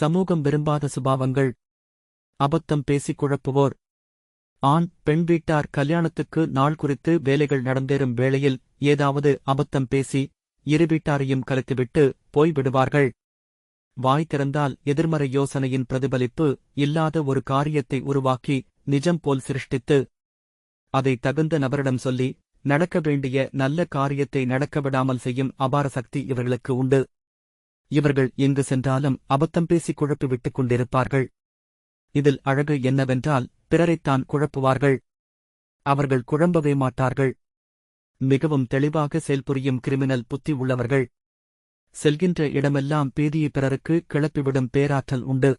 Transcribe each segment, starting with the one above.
சமூகம் விரும்பாத சுபாவங்கள். அபத்தம் பேசி குழப்புவோர். ஆண் பெண் வீட்டார் கல்யாணத்துக்கு நாள் குறித்து வேலைகள் நடந்தேறும் வேளையில் ஏதாவது அபத்தம் பேசி இரு வீட்டாரையும் கலைத்துவிட்டு போய் விடுவார்கள். வாய் திறந்தால் எதிர்மறை யோசனையின் பிரதிபலிப்பு இல்லாத ஒரு காரியத்தை உருவாக்கி நிஜம் போல் சிருஷ்டித்து அதை தகுந்த நபரிடம் சொல்லி நடக்க வேண்டிய நல்ல காரியத்தை நடக்க விடாமல் செய்யும் அபார சக்தி இவர்களுக்கு உண்டு. இவர்கள் எங்கு சென்றாலும் அபத்தம் பேசி குழப்பி விட்டுக் கொண்டிருப்பார்கள். இதில் அழகு என்னவென்றால் பிறரைத்தான் குழப்புவார்கள். அவர்கள் குழம்பவே மாட்டார்கள். மிகவும் தெளிவாக செயல்புரியும் கிரிமினல் புத்தி உள்ளவர்கள். செல்கின்ற இடமெல்லாம் பீதியை பிறருக்கு கிளப்பிவிடும் பேராற்றல் உண்டு.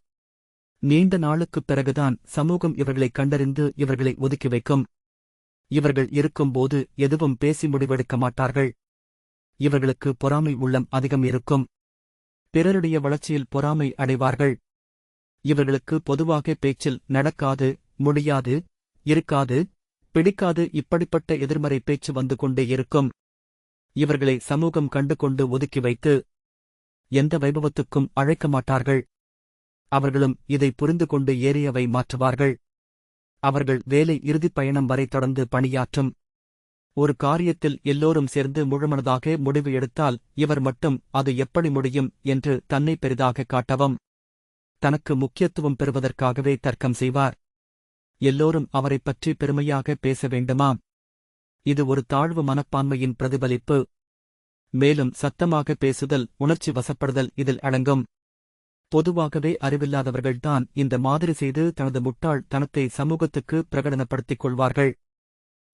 நீண்ட நாளுக்குப் பிறகுதான் சமூகம் இவர்களை கண்டறிந்து இவர்களை ஒதுக்கி வைக்கும். இவர்கள் இருக்கும்போது எதுவும் பேசி முடிவெடுக்க மாட்டார்கள். இவர்களுக்கு பொறாமை உள்ளம் அதிகம் இருக்கும். பிறருடைய வளர்ச்சியில் பொறாமை அடைவார்கள். இவர்களுக்கு பொதுவாக பேச்சில் நடக்காது முடியாது இருக்காது பிடிக்காது இப்படிப்பட்ட எதிர்மறை பேச்சு வந்து கொண்டே இருக்கும். இவர்களை சமூகம் கண்டுகொண்டு ஒதுக்கி வைத்து எந்த வைபவத்துக்கும் அழைக்க மாட்டார்கள். அவர்களும் இதை புரிந்து கொண்டு ஏறியவை மாற்றுவார்கள். அவர்கள் வேலை இறுதிப் பயணம் வரை தொடர்ந்து பணியாற்றும் ஒரு காரியத்தில் எல்லோரும் சேர்ந்து முழுமனதாக முடிவு எடுத்தால் இவர் மட்டும் அது எப்படி முடியும் என்று தன்னை பெரிதாக காட்டவும் தனக்கு முக்கியத்துவம் பெறுவதற்காகவே தர்க்கம் செய்வார். எல்லோரும் அவரைப் பற்றி பெருமையாக பேச வேண்டுமாம் இது ஒரு தாழ்வு மனப்பான்மையின் பிரதிபலிப்பு. மேலும் சத்தமாக பேசுதல் உணர்ச்சி வசப்படுதல் இதில் அடங்கும். பொதுவாகவே அறிவில்லாதவர்கள்தான் இந்த மாதிரி செய்து தனது முட்டாள் தனத்தை சமூகத்துக்கு பிரகடனப்படுத்திக் கொள்வார்கள்.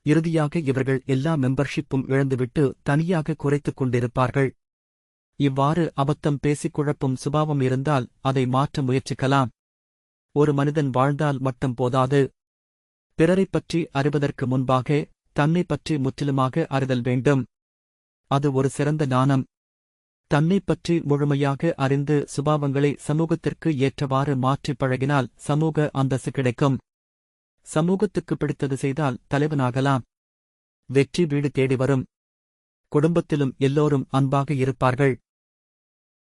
இறுதியாக இவர்கள் எல்லா மெம்பர்ஷிப்பும் இழந்துவிட்டு தனியாக குறைத்துக் கொண்டிருப்பார்கள். இவ்வாறு அபத்தம் பேசிக் குழப்பும் சுபாவம் இருந்தால் அதை மாற்ற முயற்சிக்கலாம். ஒரு மனிதன் வாழ்ந்தால் மட்டும் போதாது. பிறரைப் பற்றி அறிவதற்கு முன்பாக தன்னைப் பற்றி முற்றிலுமாக அறிதல் வேண்டும். அது ஒரு சிறந்த ஞானம். தன்னைப் பற்றி முழுமையாக அறிந்து சுபாவங்களை சமூகத்திற்கு ஏற்றவாறு மாற்றிப் பழகினால் சமூக அந்தஸ்து கிடைக்கும். சமூகத்துக்கு பிடித்தது செய்தால் தலைவனாகலாம். வெற்றி வீடு தேடி வரும். குடும்பத்திலும் எல்லோரும் அன்பாக இருப்பார்கள்.